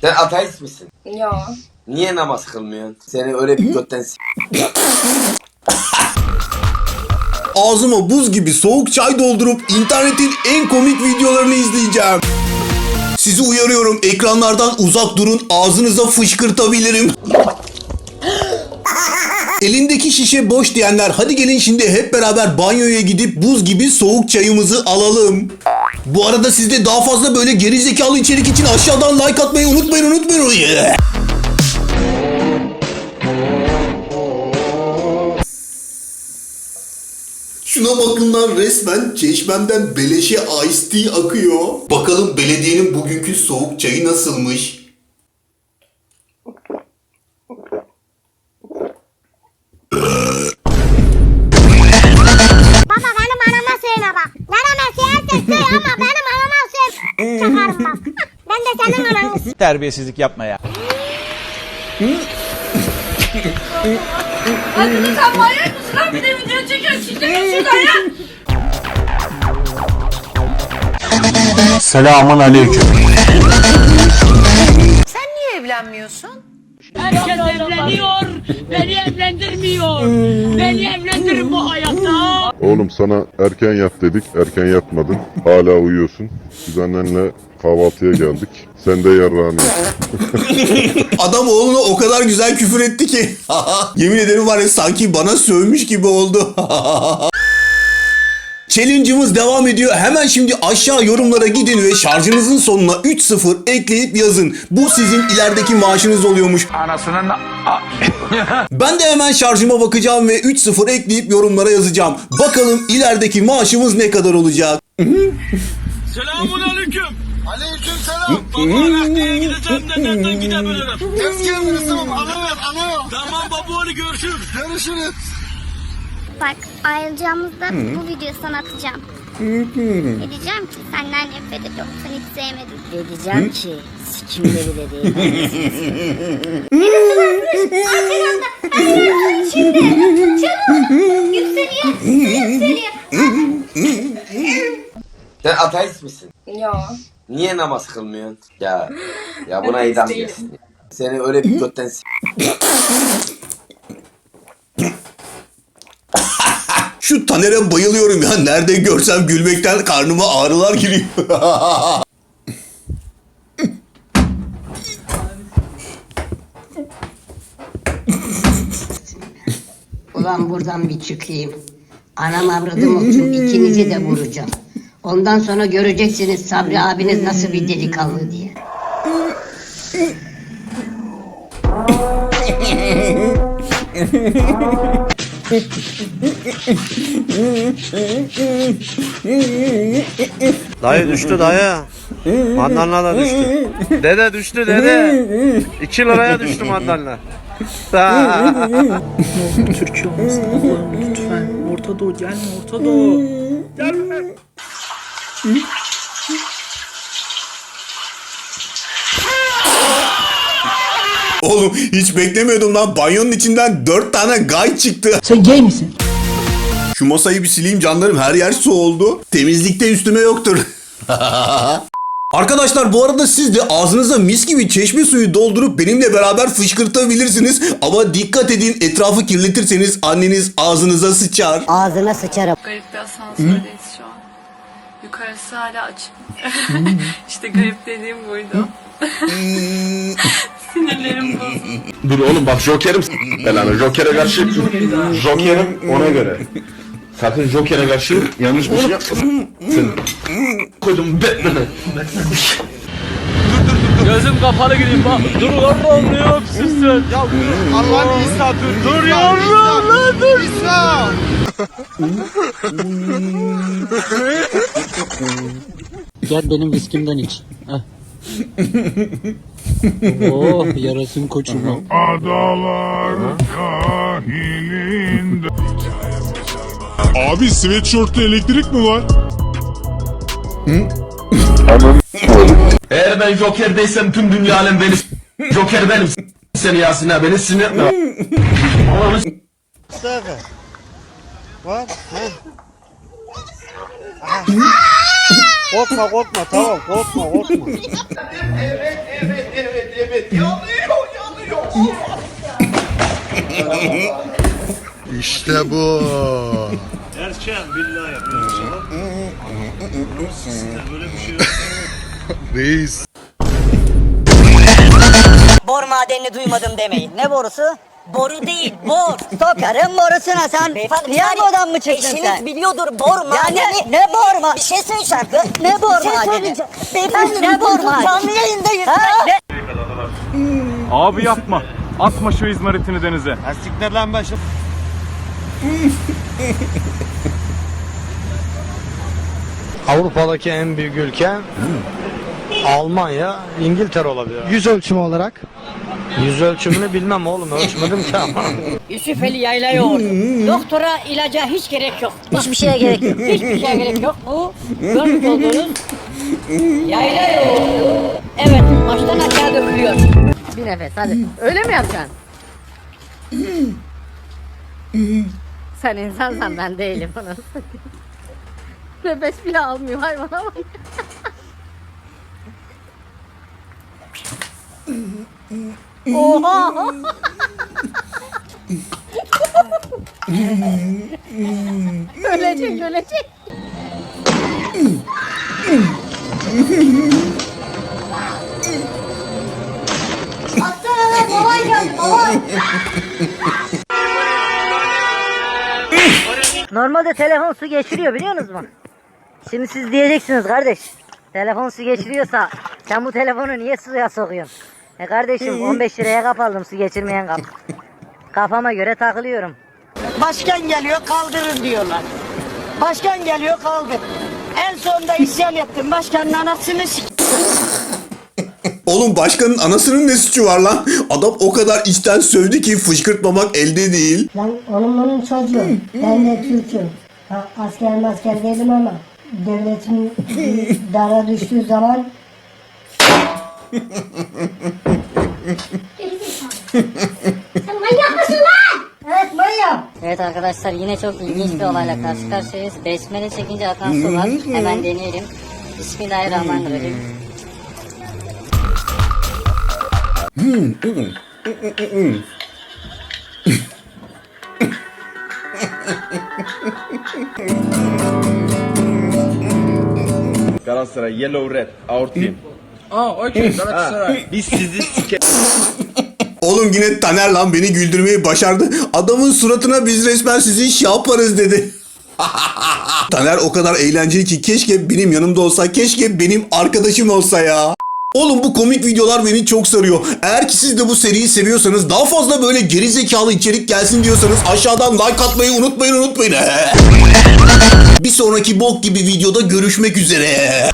Sen ateist misin? Yo. Niye namaz kılmıyorsun? Seni öyle bir götten s- Ağzıma buz gibi soğuk çay doldurup internetin en komik videolarını izleyeceğim. Sizi uyarıyorum ekranlardan uzak durun ağzınıza fışkırtabilirim. Elindeki şişe boş diyenler hadi gelin şimdi hep beraber banyoya gidip buz gibi soğuk çayımızı alalım. Bu arada siz de daha fazla böyle gerizekalı içerik için aşağıdan like atmayı unutmayın unutmayın. Yeah. Şuna bakın lan resmen çeşmemden beleşe ice tea akıyor. Bakalım belediyenin bugünkü soğuk çayı nasılmış? Terbiyesizlik yapma ya. Hadi sen manyak mısın lan? Bir de video çekiyorsun. Şimdi git şuradan ya. Selamun aleyküm. Sen niye evlenmiyorsun? Herkes evleniyor, beni evlendirmiyor. Beni evlendirin bu hayatta. Oğlum sana erken yat dedik, erken yatmadın. Hala uyuyorsun. Biz annenle kahvaltıya geldik. Sen de yarrağını. Adam oğluna o kadar güzel küfür etti ki. Yemin ederim var ya sanki bana sövmüş gibi oldu. Challenge'ımız devam ediyor. Hemen şimdi aşağı yorumlara gidin ve şarjınızın sonuna 3-0 ekleyip yazın. Bu sizin ilerideki maaşınız oluyormuş. Anasının Ben de hemen şarjıma bakacağım ve 3-0 ekleyip yorumlara yazacağım. Bakalım ilerideki maaşımız ne kadar olacak? Selamun aleyküm. Aleyküm selam. Baba gideceğim de nereden gidebilirim? Tezgah verirsin tamam. Alıyorum alıyorum. Tamam baba hadi görüşürüz. Görüşürüz. Bak ayrılacağımızda bu videoyu sana atacağım. Ne diyeceğim ki senden nefret ediyorum. Seni hiç sevmedim. Ne diyeceğim ki? Sikimleri de değil. Şimdi çabuk yükseliyor yükseliyor. Sen ateist misin? Yo. Niye namaz kılmıyorsun? Ya ya buna idam değilim. gelsin. Seni öyle bir götten s- Şu Taner'e bayılıyorum ya. Nerede görsem gülmekten karnıma ağrılar giriyor. Ulan buradan bir çıkayım. Anam avradım olsun ikinizi de vuracağım. Ondan sonra göreceksiniz Sabri abiniz nasıl bir delikanlı diye. Dayı düştü dayı. Mandalina da düştü. Dede düştü dede. 2 liraya düştü mandalina. Türkiye olmasın Allah'ım lütfen. Orta Doğu gelme Orta Doğu. Oğlum hiç beklemiyordum lan. Banyonun içinden dört tane gay çıktı. Sen gay misin? Şu masayı bir sileyim canlarım. Her yer su oldu. Temizlikte üstüme yoktur. Arkadaşlar bu arada siz de ağzınıza mis gibi çeşme suyu doldurup benimle beraber fışkırtabilirsiniz. Ama dikkat edin etrafı kirletirseniz anneniz ağzınıza sıçar. Ağzına sıçarım. Garip bir asansördeyiz şu an. Yukarısı hala açık. işte garip dediğim buydu. Sinirlerim bozuldu. Dur oğlum bak Joker'im s- belanı. Joker'e karşı Joker'im ona göre. Sakın Joker'e karşı yanlış bir şey yapmasın. Koydum Batman'ı. Gözüm kapalı gideyim bak. Dur lan lan ne yapsın sen? Ya dur Allah'ın İsa dur. Dur yavrum lan dur. İsa. Gel benim viskimden iç. Heh. Oh yarasın koçuma. Abi sweatshirt'te elektrik mi var? Eğer ben Joker'deysem tüm dünya alem beni Joker benim. Seni Yasin abi beni sinir etme. Ananı s- Korkma korkma tamam korkma korkma. evet evet evet evet yanıyor yanıyor olmaz ya. işte bu. Erken billahi Reis. Bor madenini duymadım demeyin. Ne borusu? Boru değil, bor. Sokarım borusuna sen. Beyefendi, Piyangodan mı çıktın sen? Eşiniz biliyordur bor madeni. Ya ne, ne bor ma? Bir şey söyleyeceğim. Ne bor şey madeni? Beyefendi ne bor madeni? Canlı yayındayız. Ha? Ne? Abi yapma. Atma şu izmaritini denize. Lastikler lan başım. Avrupa'daki en büyük ülke Almanya, İngiltere olabilir. Yüz ölçümü olarak? Yüz ölçümünü bilmem oğlum ölçmedim ki ama. Yusufeli yayla yoğurdu. Doktora, ilaca hiç gerek yok. Hiçbir şeye gerek yok. Hiçbir şeye gerek yok. Bu görmüş olduğunuz yayla yoğurdu. Evet, baştan aşağı dökülüyor. Bir nefes hadi. Öyle mi yapacaksın? Sen insansan ben değilim onu. Nefes bile almıyor hayvana bak. Oha! ölecek ölecek. Atsana baban geldi baban. Normalde telefon su geçiriyor biliyor musunuz? Şimdi siz diyeceksiniz kardeş. Telefon su geçiriyorsa sen bu telefonu niye suya sokuyorsun? E kardeşim 15 liraya kap aldım su geçirmeyen kap. Kafama göre takılıyorum. Başkan geliyor kaldırın diyorlar. Başkan geliyor kaldır. En sonunda isyan ettim. Başkanın anasını s- Oğlum başkanın anasının ne suçu var lan? Adam o kadar içten sövdü ki fışkırtmamak elde değil. Lan onun onun çocuğu. Ben de Türk'üm. Ha, asker masker değilim ama devletin dara düştüğü zaman Sen manyak mısın lan? Evet manyak. Evet arkadaşlar yine çok ilginç bir olayla karşı karşıyayız. Besmele çekince akan su var. Hemen deneyelim. Bismillahirrahmanirrahim. Galatasaray Yellow Red our team. Aa okey. Biz sizi sike... Oğlum yine Taner lan beni güldürmeyi başardı. Adamın suratına biz resmen sizi şey yaparız dedi. Taner o kadar eğlenceli ki keşke benim yanımda olsa, keşke benim arkadaşım olsa ya. Oğlum bu komik videolar beni çok sarıyor. Eğer ki siz de bu seriyi seviyorsanız daha fazla böyle geri zekalı içerik gelsin diyorsanız aşağıdan like atmayı unutmayın unutmayın. Bir sonraki bok gibi videoda görüşmek üzere.